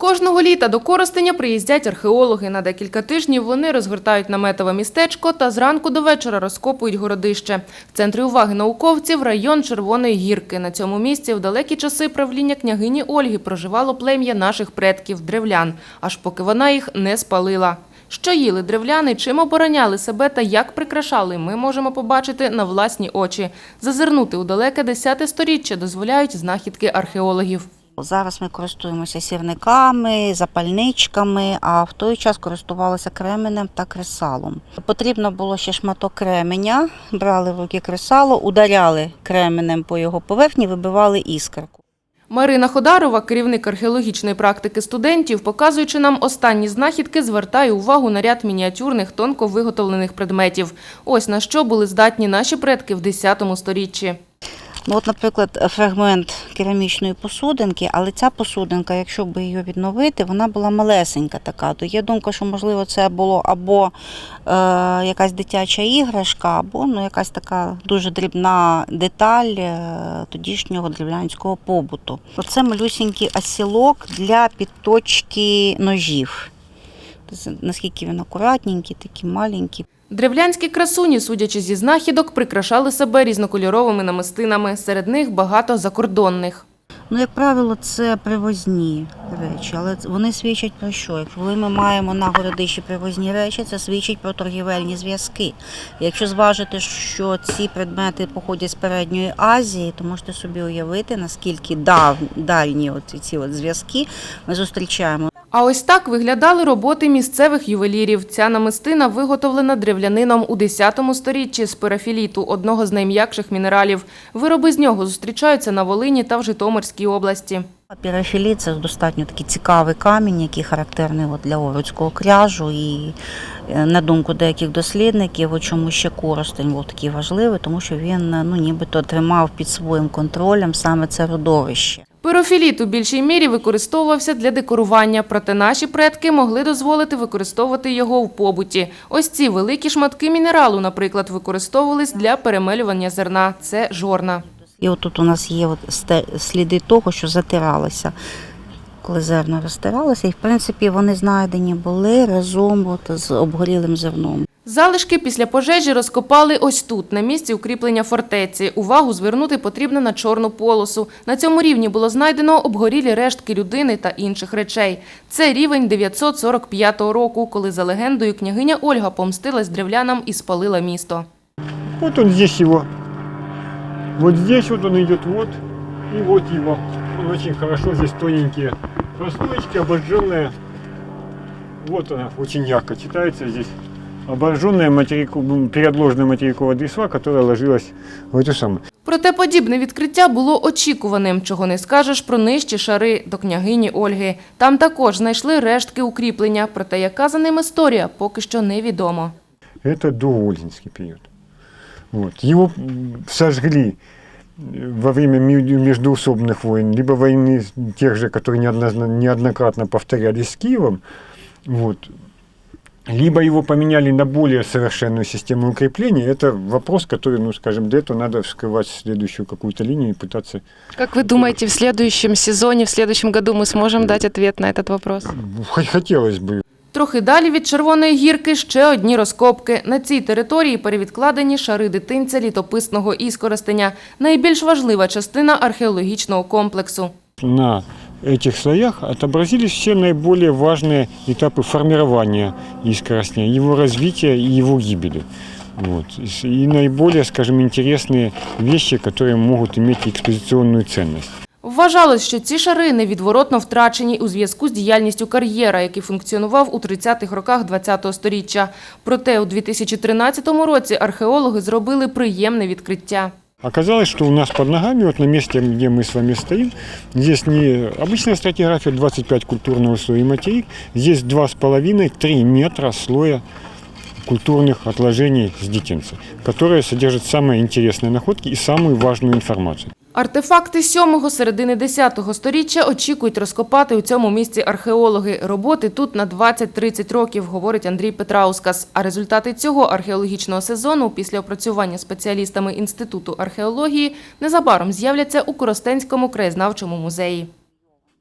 Кожного літа до Коростеня приїздять археологи. На декілька тижнів вони розгортають наметове містечко та зранку до вечора розкопують городище. В центрі уваги науковців район Червоної гірки. На цьому місці в далекі часи правління княгині Ольги проживало плем'я наших предків древлян, аж поки вона їх не спалила. Що їли древляни, чим обороняли себе та як прикрашали, ми можемо побачити на власні очі. Зазирнути у далеке десяте сторіччя дозволяють знахідки археологів. Зараз ми користуємося сірниками, запальничками, а в той час користувалися кременем та кресалом. Потрібно було ще шматок кременя, брали в руки кресало, ударяли кременем по його поверхні, вибивали іскорку. Марина Ходарова, керівник археологічної практики студентів, показуючи нам останні знахідки, звертає увагу на ряд мініатюрних тонко виготовлених предметів. Ось на що були здатні наші предки в 10 сторіччі. Ну, от, наприклад, фрагмент керамічної посудинки, але ця посудинка, якщо би її відновити, вона була малесенька така. То є думка, що можливо це було або е, якась дитяча іграшка, або ну, якась така дуже дрібна деталь е, тодішнього древлянського побуту. Оце малюсінький осілок для підточки ножів. Наскільки він акуратненький, такий маленький. Древлянські красуні, судячи зі знахідок, прикрашали себе різнокольоровими намистинами. Серед них багато закордонних. Ну, як правило, це привозні речі, але вони свідчать про що? Коли ми маємо на городищі привозні речі, це свідчить про торгівельні зв'язки. Якщо зважити, що ці предмети походять з передньої Азії, то можете собі уявити, наскільки дав, дальні от ці от зв'язки ми зустрічаємо. А ось так виглядали роботи місцевих ювелірів. Ця намистина виготовлена древлянином у 10 сторіччі з парафіліту, одного з найм'якших мінералів. Вироби з нього зустрічаються на Волині та в Житомирській області. Пірафіліт це достатньо такий цікавий камінь, який характерний для Овруцького кряжу. І е, на думку деяких дослідників, чому ще Коростень був такий важливий, тому що він е, ну, нібито тримав під своїм контролем саме це родовище. Пирофіліт у більшій мірі використовувався для декорування, проте наші предки могли дозволити використовувати його в побуті. Ось ці великі шматки мінералу, наприклад, використовувались для перемелювання зерна. Це жорна. І от тут у нас є от сліди того, що затиралося. Коли зерна розтиралося, і в принципі вони знайдені були разом от з обгорілим зерном. Залишки після пожежі розкопали ось тут, на місці укріплення фортеці. Увагу звернути потрібно на чорну полосу. На цьому рівні було знайдено обгорілі рештки людини та інших речей. Це рівень 945 року, коли за легендою княгиня Ольга помстилась древлянам і спалила місто. Вот он здесь его. Вот здесь вот он идет, вот. И вот его. Он очень хорошо, здесь тоненькие прослоечки, обожженные. Вот она, очень ярко читается здесь. Обожженная материку, переотложенная материковая дресва, которая ложилась в эту самую. Проте подібне відкриття було очікуваним, чого не скажеш про нижчі шари до княгині Ольги. Там також знайшли рештки укріплення, проте яка за ним історія, поки що невідомо. Это доользинский период. Вот. Его сожгли во время ме- междоусобных войн, либо войны тех же, которые неоднократно повторялись с Киевом, вот. либо его поменяли на более совершенную систему укрепления. Это вопрос, который, ну, скажем, для этого надо вскрывать следующую какую-то линию и пытаться... Как вы думаете, в следующем сезоне, в следующем году мы сможем дать ответ на этот вопрос? Хотелось бы Трохи далі від Червоної гірки ще одні розкопки. На цій території перевідкладені шари дитинця літописного іскоростеня. Найбільш важлива частина археологічного комплексу. на этих слоях отобразились все наиболее важные этапы формирования искоростня, его развития и его гибели. Вот. И наиболее, скажем, интересные вещи, которые могут иметь экспозиционную ценность. Вважалось, що ці шари невідворотно втрачені у зв'язку з діяльністю кар'єра, який функціонував у 30-х роках ХХ століття. Проте у 2013 році археологи зробили приємне відкриття. Оказалось, что у нас под ногами, вот на месте, где мы с вами стоим, здесь не обычная стратиграфия 25 культурного слоя материк, здесь 2,5-3 метра слоя культурных отложений с детинца, которые содержат самые интересные находки и самую важную информацию. Артефакти 7-го, середини 10-го сторіччя очікують розкопати у цьому місці археологи. Роботи тут на 20-30 років, говорить Андрій Петраускас. А результати цього археологічного сезону після опрацювання спеціалістами Інституту археології незабаром з'являться у Коростенському краєзнавчому музеї.